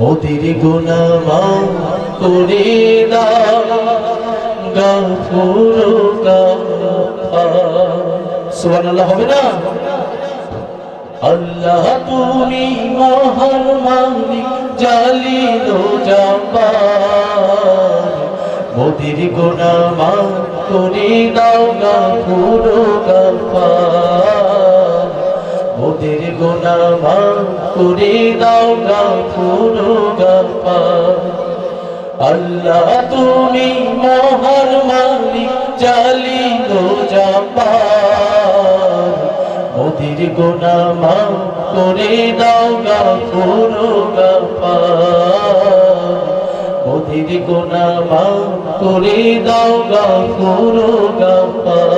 ওদের করে দাও গাফুর সুবহানাল্লাহ হবে না? আল্লাহ তুমি মহান মালিক জালিল জাপার মোদের গোনা মাফ করে দাও গাফুর গাফার মোদের গোনা মাফ করে দাও গাফুর গাফার আল্লাহ তুমি মহান মালিক জালিল জাপার মোদের গোনা মাফ করে দাও গাফুর গাফার মোদের গোনা মাফ করে দাও গাফার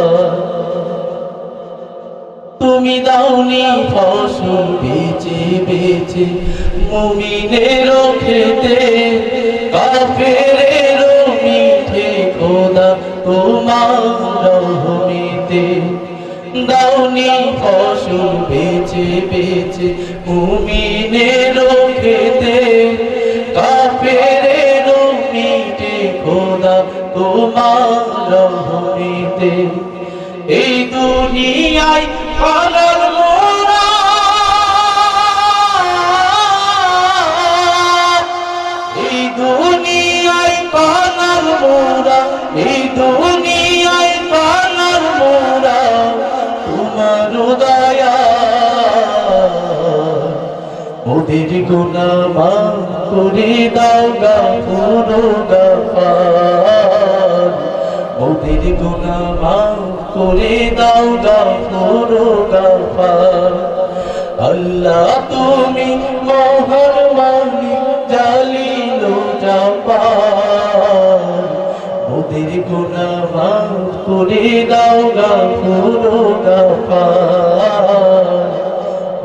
তুমি দাওনি ফসল বেচে বেচে, মুমিনের খেতে। কাফের মিঠে খোদা তোমার রহমিতে। দাওনি ফসল বেচে বেচে, মুমিনের তোমার রহমিতে এই দুনিয়ায় পালার মোরা। এই দুনিয়ায় পালার মোরা, এই দুনিয়ায় পালার মোরা, তোমার দয়া মাফ করে দাও গাফুর গাফার ওদের গুনা মাফ করে দাও গাফুর গাফার। আল্লাহ তুমি মহান মালিক, জালিল জাপার ওদের গুনা মাফ করে দাও গাফুর গাফার।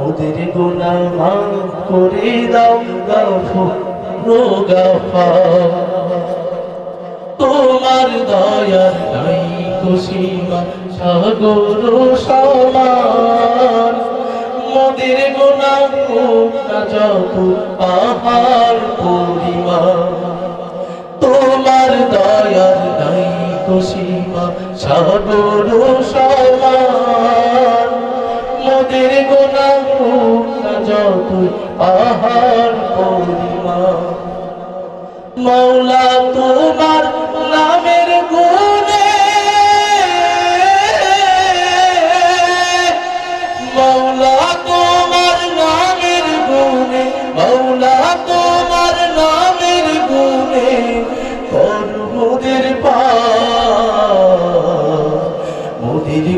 ওদের গুনা মাফ করে দাও গাফুর গাফার। তোমার দয়ার নাই খুশিমা সাগর সমান মোদের গোনা না যত পাহাড় পরিমাণ। তোমার দয়ার নাই খুশিমা সাগর সমান মোদের গোনা না যত পাহাড় পরিমাণ। মৌলা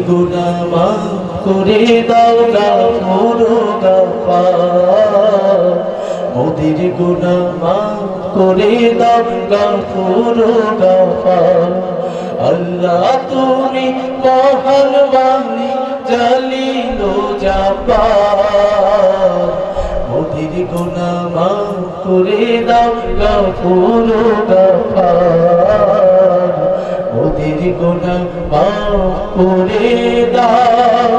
গুণা মাফ করে দাও গাফুর গাফার মোদের গুণা মাফ করে দাও গাফুর গাফার আল্লাহ তুমি মহান মালিক জালিল জাপার মোদের গুণা মাফ করে দাও গাফুর গাফার মোদের গুণা মাফ করে দাও।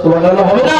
সুবহানাল্লাহ হবে না?